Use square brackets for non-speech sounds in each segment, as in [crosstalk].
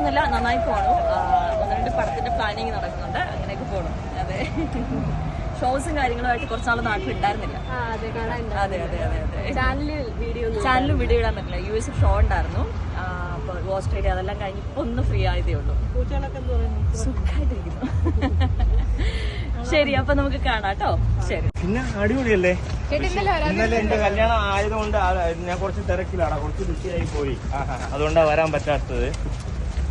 കുഴപ്പമൊന്നുമില്ല നന്നായി പോണു. ഒന്ന് രണ്ട് പടത്തിന്റെ പ്ലാനിങ് നടക്കുന്നുണ്ട്. അങ്ങനെയൊക്കെ പോണു. അതെ. ഷോസും കാര്യങ്ങളുമായിട്ട് കുറച്ചാൾ നാട്ടിൽ ഉണ്ടായിരുന്നില്ല. അതെ അതെ അതെ അതെ ചാനലിൽ വീഡിയോ ഒന്നും ചാനലും വീഡിയോ ഇടാൻ പറ്റില്ല. യു എസ് ഷോ ഉണ്ടായിരുന്നു. അപ്പോൾ അപ്പൊ ഓസ്ട്രേലിയ അതെല്ലാം കഴിഞ്ഞ് ഇപ്പൊ ഒന്ന് ഫ്രീ ആയതേ ഉള്ളൂ. സുഖമായിട്ടിരിക്കുന്നു ശരി അപ്പൊ നമുക്ക് കാണാട്ടോ കേട്ടോ. ശരി. പിന്നെ അടിപൊളിയല്ലേ? ഇന്നലെ എന്റെ കല്യാണം ആയതുകൊണ്ട് ഞാൻ കുറച്ച് തിരക്കിലാണ്. കുറച്ച് ബിസിയായി പോയി. അതുകൊണ്ടാണ് വരാൻ പറ്റാത്തത്.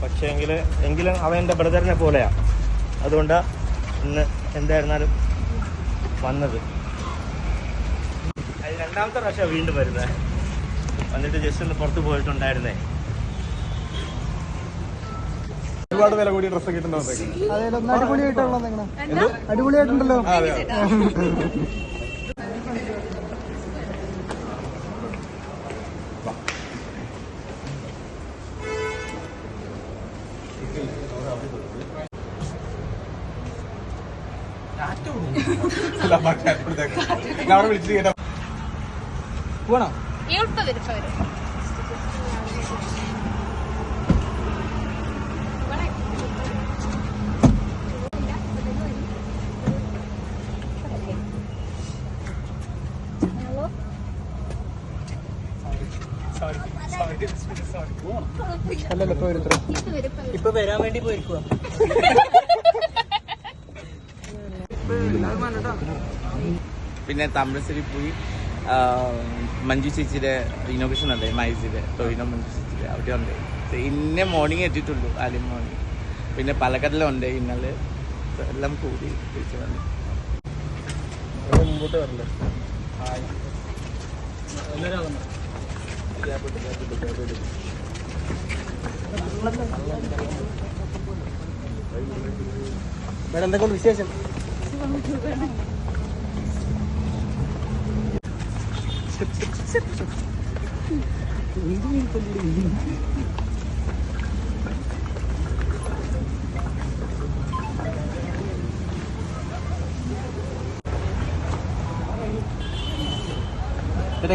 പക്ഷേ എങ്കിൽ എങ്കിലും അവൻ എന്റെ ബ്രദറിനെ പോലെയാ. അതുകൊണ്ട് ഇന്ന് എന്തായിരുന്നാലും വന്നത്. അത് രണ്ടാമത്തെ പ്രാവശ്യം വീണ്ടും വരുന്നത് വന്നിട്ട് ജസ്റ്റ് ഒന്ന് പുറത്ത് പോയിട്ടുണ്ടായിരുന്നേ. ഒരുപാട് വില കൂടിയ ഡ്രസ്സ് കിട്ടുന്നുണ്ട് അടിപൊളിയായിട്ടുള്ള അടിപൊളിയായിട്ടുണ്ടല്ലോ. അവിടെ വിളിച്ചിട്ട് കേട്ടോ. പോണോ? ഇപ്പൊ വരും അല്ലല്ലോ ഇപ്പൊ വരാൻ വേണ്ടി പോയിരിക്കുക പിന്നെ താമരശ്ശേരി പോയി മഞ്ജു ചേച്ചിയുടെ ഇന്നോവേഷൻ ഉണ്ട് മൈസിയുടെ ടൊയിനോ മഞ്ജു ചേച്ചിയുടെ അവിടെ ഉണ്ട് ഇന്നെ മോർണിംഗ് എത്തിയിട്ടുള്ളൂ ആലി മോർണിംഗ് പിന്നെ പാലക്കാട്ടിലുണ്ട് ഇന്നലെ എല്ലാം കൂടി തിരിച്ചു വന്നു. മുമ്പോട്ട് വരല്ലേ? വേറെ എന്തെങ്കിലും വിശേഷം?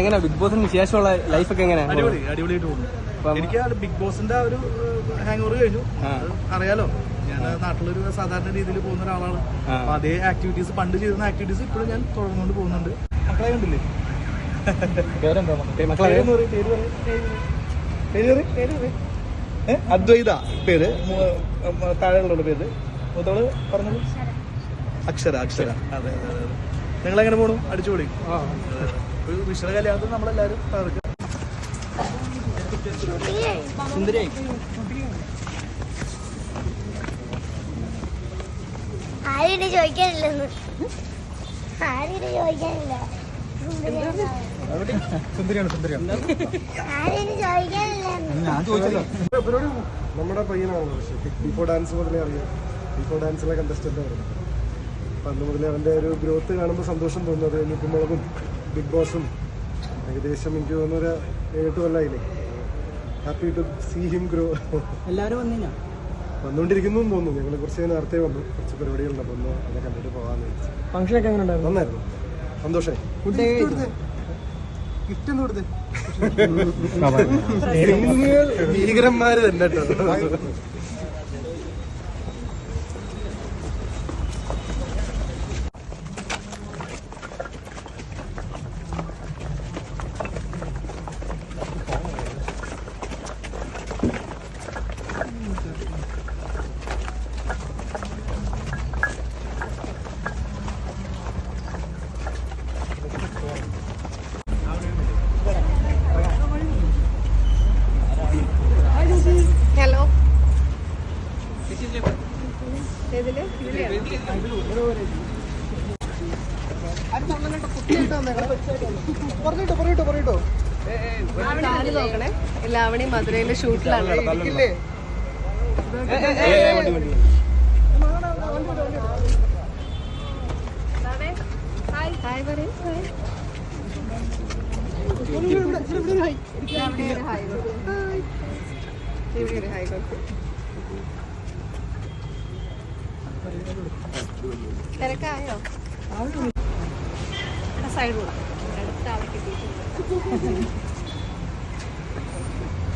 എങ്ങനെയാ ബിഗ് ബോസിന് ശേഷമുള്ള ലൈഫൊക്കെ എങ്ങനെ അടിപൊളി അടിപൊളിയായിട്ട് പോകുന്നു. എനിക്ക് ബിഗ് ബോസിന്റെ ഒരു ഹാങ് ഓവർ കഴിഞ്ഞു. അറിയാലോ. ഞാൻ നാട്ടിലൊരു സാധാരണ രീതിയിൽ പോകുന്ന ഒരാളാണ്. അപ്പൊ അതേ ആക്ടിവിറ്റീസ് പണ്ട് ചെയ്തിരുന്ന ആക്ടിവിറ്റീസ് ഇപ്പോഴും ഞാൻ തുടർന്നുകൊണ്ട് പോകുന്നുണ്ട്. മക്കളെ കണ്ടില്ലേ? അദ്വൈത പേര്. താഴെയുള്ള പേര്. മൂത്തോൾ പറഞ്ഞത് അക്ഷര അക്ഷര. അതെ അതെ അതെ. നിങ്ങൾ എങ്ങനെ പോണു? അടിച്ചുപൊളി. ഒരു കല്യാണത്തിൽ നമ്മളെല്ലാരും തകർക്കുക സുന്ദരിയായി. ആരും ചോദിക്കാനില്ലെന്ന്. ആരും ചോദിക്കാനില്ല. സുന്ദരിയാണ് സുന്ദരിയാണ്. ഞാൻ ചോദിച്ചല്ലോ. പരിപാടി നമ്മുടെ പയ്യനാണ് പക്ഷേ. ഡാൻസ് മുതലേ അറിയാം. ഇപ്പോ ഡാൻസിലെ കണ്ടസ്റ്റന്റ് ആയിരുന്നു അപ്പൊ അന്ന് മുതലേ അവന്റെ ഒരു ഗ്രോത്ത് കാണുമ്പോൾ സന്തോഷം തോന്നുന്നത് മുക്കുമുളകും ബിഗ് ബോസും ഏകദേശം എനിക്ക് തോന്നുന്ന ഒരു ഏഴെട്ട് കൊല്ലമായില്ലേ happy to see him grow എല്ലാവരും വന്നിനാ? വന്നുകൊണ്ടിരിക്കുന്നു എന്ന് തോന്നുന്നു. ഞങ്ങൾ കുറച്ച് നേരത്തെ വന്നു. കുറച്ച് പരിപാടികളുണ്ട്. അപ്പൊ ഒന്ന് അത് കണ്ടിട്ട് പോകാമെന്ന് വെച്ചു ഫംഗ്ഷൻ ഒക്കെ എങ്ങനെ ഉണ്ടായിരുന്നു? നന്നായിരുന്നു. സന്തോഷമായി ഗിഫ്റ്റ് ഒന്ന് കൊടുത്ത്. [laughs] ഭീകരന്മാര് തന്നെ കേട്ടോ. പറഞ്ഞിട്ടോ പറഞ്ഞിട്ടോ പറഞ്ഞിട്ടോ ലാവണി മധുരയിലെ ഷൂട്ടിലാണ്. ഹായ്. ഹായ് പറയൂ ഹായ്. ഇവിടെ കൊടുക്കൂ. തിരക്കായോ? [laughs]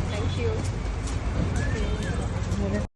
Thank you.